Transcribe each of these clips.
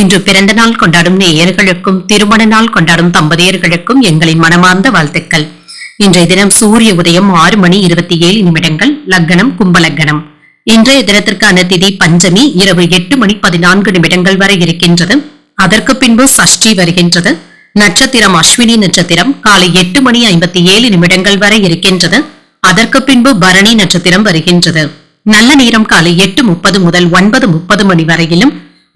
இன்று பிறந்த நாள் கொண்டாடும் நேயர்களுக்கும் திருமண நாள் கொண்டாடும் தம்பதியர்களுக்கும் எங்களின் மனமார்ந்த வாழ்த்துக்கள். இன்றைய தினம் சூரிய உதயம் ஆறு மணி இருபத்தி ஏழு நிமிடங்கள் லக்னம் கும்பலக்னம். இன்றைய தினத்திற்கான திதி பஞ்சமி இரவு எட்டு மணி பதினான்கு நிமிடங்கள் வரை இருக்கின்றது. அதற்கு பின்பு சஷ்டி வருகின்றது. நட்சத்திரம் அஸ்வினி நட்சத்திரம் காலை எட்டு மணி ஐம்பத்தி ஏழு நிமிடங்கள் வரை இருக்கின்றது. அதற்கு பின்பு பரணி நட்சத்திரம் வருகின்றது. நல்ல நேரம் காலை எட்டு முப்பது முதல் ஒன்பது முப்பது மணி வரையிலும்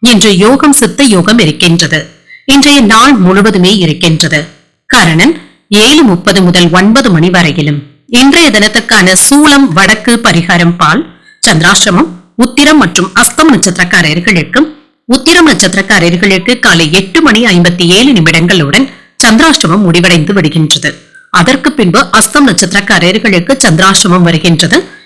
இன்று யோகம் சித்த யோகம் இருக்கின்றது. இன்றைய நாள் முழுவதுமே இருக்கின்றது. கரணன் ஏழு முப்பது முதல் ஒன்பது மணி வரையிலும் இன்றைய தினத்துக்கான சூலம் வடக்கு பரிகாரம் பால் சந்திராசிரமம் உத்திரம் மற்றும் அஸ்தம் நட்சத்திரக்காரர்களுக்கும் உத்திரம் நட்சத்திரக்காரர்களுக்கு காலை எட்டு மணி ஐம்பத்தி ஏழு நிமிடங்களுடன் சந்திராஷ்டமம் முடிவடைந்து விடுகின்றது. அதற்கு பின்பு அஸ்தம் நட்சத்திரக்காரர்களுக்கு சந்திராஷ்டமம் வருகின்றது.